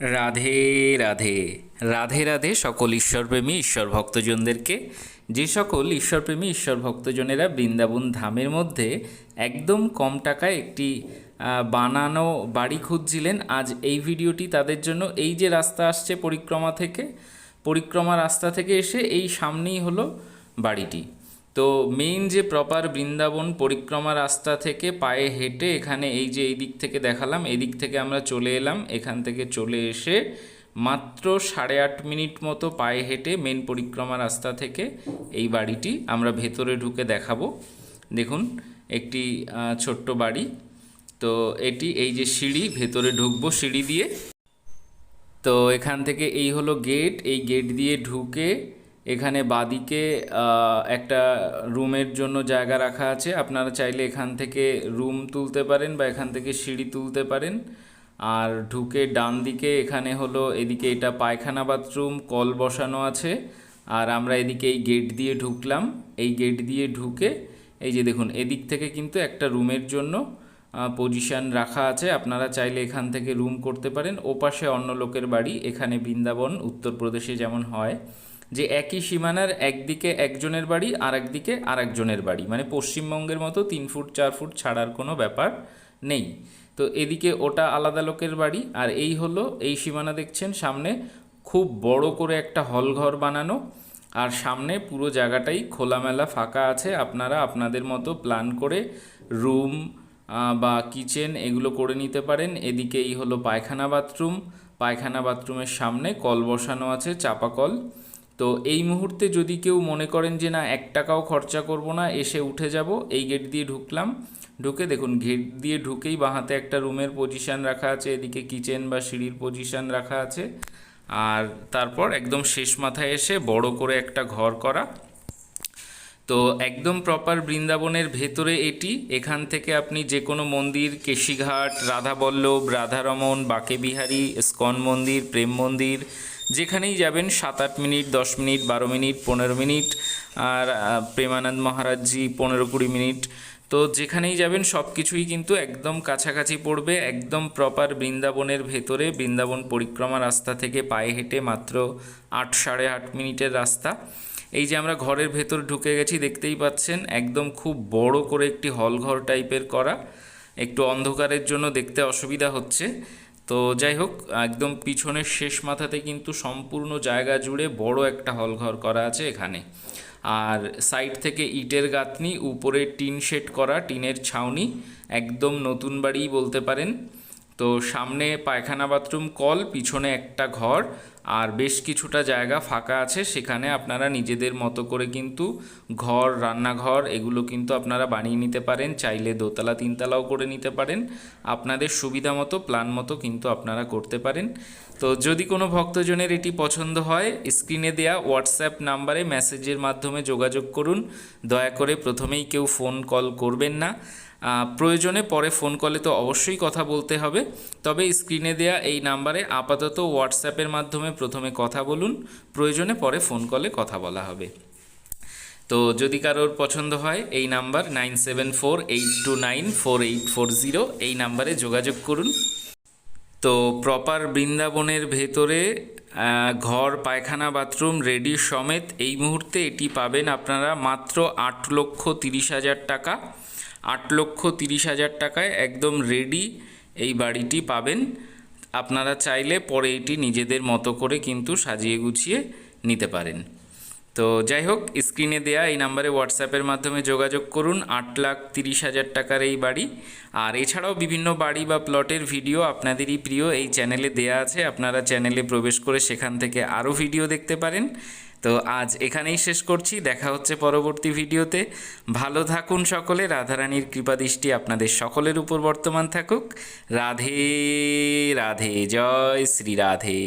রাধে রাধে। রাধে রাধে সকল ঈশ্বরপ্রেমী ঈশ্বর ভক্তজনদেরকে যে সকল ঈশ্বরপ্রেমী ঈশ্বর ভক্তজনেরা বৃন্দাবন ধামের মধ্যে একদম কম টাকায় একটি বানানো বাড়ি খুঁজছিলেন। আজ এই ভিডিওটি তাদের জন্য এই যে রাস্তা আসছে পরিক্রমা থেকে, পরিক্রমা রাস্তা থেকে এসে এই সামনেই হলো বাড়িটি। তো মেইন যে প্রপার বৃন্দাবন পরিক্রমা রাস্তা থেকে পায়ে হেঁটে এখানে এই যে এই দিক থেকে দেখালাম, এই দিক থেকে আমরা চলে এলাম। এখান থেকে চলে এসে মাত্র সাড়ে আট মিনিট মতো পায়ে হেঁটে মেন পরিক্রমা রাস্তা থেকে এই বাড়িটি আমরা ভেতরে ঢুকে দেখাবো। দেখুন, একটি ছোট্ট বাড়ি। তো এটি এই যে সিঁড়ি, ভেতরে ঢুকবো সিঁড়ি দিয়ে। তো এখান থেকে এই হলো গেট এই গেট দিয়ে ঢুকে এখানে বাদিকে একটা রুমের জন্য জায়গা রাখা আছে। আপনারা চাইলে এখান থেকে রুম তুলতে পারেন বা এখান থেকে সিঁড়ি তুলতে পারেন। আর ঢুকে ডান দিকে এখানে হলো, এদিকে এটা পায়খানা বাথরুম, কল বসানো আছে। আর আমরা এদিকে এই গেট দিয়ে ঢুকলাম। এই গেট দিয়ে ঢুকে, এই যে দেখুন, এদিক থেকে কিন্তু একটা রুমের জন্য পজিশন রাখা আছে। আপনারা চাইলে এখান থেকে রুম করতে পারেন। ওপাশে অন্য লোকের বাড়ি, এখানে বৃন্দাবন, উত্তরপ্রদেশে যেমন হয়। যে একই সীমানার একদিকে একজনের বাড়ি আর একদিকে আর একজনের বাড়ি। মানে পশ্চিমবঙ্গের মতো তিন ফুট, চার ফুট ছাড়ার কোনো ব্যাপার নেই। তো এদিকে ওটা আলাদা লোকের বাড়ি, আর এই হলো, এই সীমানা দেখছেন সামনে খুব বড় করে একটা হলঘর বানানো, আর সামনে পুরো জায়গাটাই খোলামেলা ফাঁকা আছে। আপনারা আপনাদের মতো প্ল্যান করে রুম বা কিচেন এগুলো করে নিতে পারেন। এদিকে এই হলো পায়খানা বাথরুম, পায়খানা বাথরুমের সামনে কল বসানো আছে চাপা কল তো এই মুহূর্তে যদি কেউ মনে করেন যে না, এক টাকাও খরচা করব না, এসে উঠে যাব, এই গেট দিয়ে ঢুকলাম। ঢুকে দেখুন গেট দিয়ে ঢুকেই বাঁহাতে একটা রুমের পজিশান রাখা আছে, এদিকে কিচেন বা সিঁড়ির পজিশান রাখা আছে। আর তারপর একদম শেষ মাথায় এসে বড় করে একটা ঘর করা। তো একদম প্রপার বৃন্দাবনের ভেতরে এটি। এখান থেকে আপনি যে কোনো মন্দির, কেশিঘাট, রাধাবল্লভ, রাধারমন, বাঁকেবিহারী, স্কন মন্দির, প্রেম মন্দির, যেখানেই যাবেন সাত আট মিনিট, দশ মিনিট, বারো মিনিট, পনেরো মিনিট, আর প্রেমানন্দ মহারাজজি পনেরো কুড়ি মিনিট। তো যেখানেই যাবেন সব কিছুই কিন্তু একদম কাছাকাছি পড়বে, একদম প্রপার বৃন্দাবনের ভেতরে। বৃন্দাবন পরিক্রমা রাস্তা থেকে পায়ে হেঁটে মাত্র আট, সাড়ে আট মিনিটের রাস্তা। এই যে আমরা ঘরের ভেতর ঢুকে গেছি, দেখতেই পাচ্ছেন একদম খুব বড় করে একটি হল ঘর টাইপের করা। একটু অন্ধকারের জন্য দেখতে অসুবিধা হচ্ছে। তো যাই হোক, একদম পিছনের শেষ মাথাতে কিন্তু সম্পূর্ণ জায়গা জুড়ে বড় একটা হল ঘর করা আছে এখানে। আর সাইড থেকে ইটের গাঁথনি, উপরে টিন শেড করা, টিনের ছাউনি, একদম নতুন বাড়িই বলতে পারেন। তো সামনে পায়খানা বাথরুম, কল, পিছনে একটা ঘর আর বেশ কিছুটা জায়গা ফাঁকা আছে, সেখানে আপনারা নিজেদের মতো করে কিন্তু ঘর, রান্নাঘর, এগুলো কিন্তু আপনারা বানিয়ে নিতে পারেন, চাইলে দোতলা, তিনতলাও করে নিতে পারেন। আপনাদের সুবিধা মতো প্ল্যান মতো কিন্তু আপনারা করতে পারেন। তো যদি কোনো ভক্তজনের এটি পছন্দ হয় স্ক্রিনে দেয়া হোয়াটসঅ্যাপ নাম্বারে মেসেজের মাধ্যমে যোগাযোগ করুন। দয়া করে প্রথমেই কেউ ফোন কল করবেন না। প্রয়োজনে পরে ফোন কলে তো অবশ্যই কথা বলতে হবে। তবে স্ক্রিনে দেয়া এই নাম্বারে আপাতত হোয়াটসঅ্যাপের মাধ্যমে প্রথমে কথা বলুন, প্রয়োজনে পরে ফোন কলে কথা বলা হবে। তো যদি কারোর পছন্দ হয়, এই number nine seven four eight two nine four eight four zero এই নাম্বারে যোগাযোগ করুন। তো প্রপার বৃন্দাবনের ভেতরে ঘর, পায়খানা বাথরুম রেডি সমেত এই মুহূর্তে এটি পাবেন আপনারা মাত্র আট লক্ষ তিরিশ হাজার টাকা। আট লক্ষ তিরিশ হাজার টাকায় একদম রেডি এই বাড়িটি পাবেন। আপনারা চাইলে পরে এটি নিজেদের মতো করে কিন্তু সাজিয়ে গুছিয়ে নিতে পারেন। তো যাই হোক স্ক্রিনে দেয়া এই নাম্বারে হোয়াটসঅ্যাপের মাধ্যমে যোগাযোগ করুন, আট লাখ তিরিশ হাজার টাকার এই বাড়ি। আর এছাড়াও বিভিন্ন বাড়ি বা প্লটের ভিডিও আপনাদেরই প্রিয় এই চ্যানেলে দেয়া আছে। আপনারা চ্যানেলে প্রবেশ করে সেখান থেকে আরও ভিডিও দেখতে পারেন। তো আজ এখানেই শেষ করছি। দেখা হচ্ছে পরবর্তী ভিডিওতে। ভালো থাকুন সকলে। রাধারানীর কৃপাদৃষ্টি আপনাদের সকলের উপর বর্তমান থাকুক। রাধে রাধে। জয় শ্রী রাধে।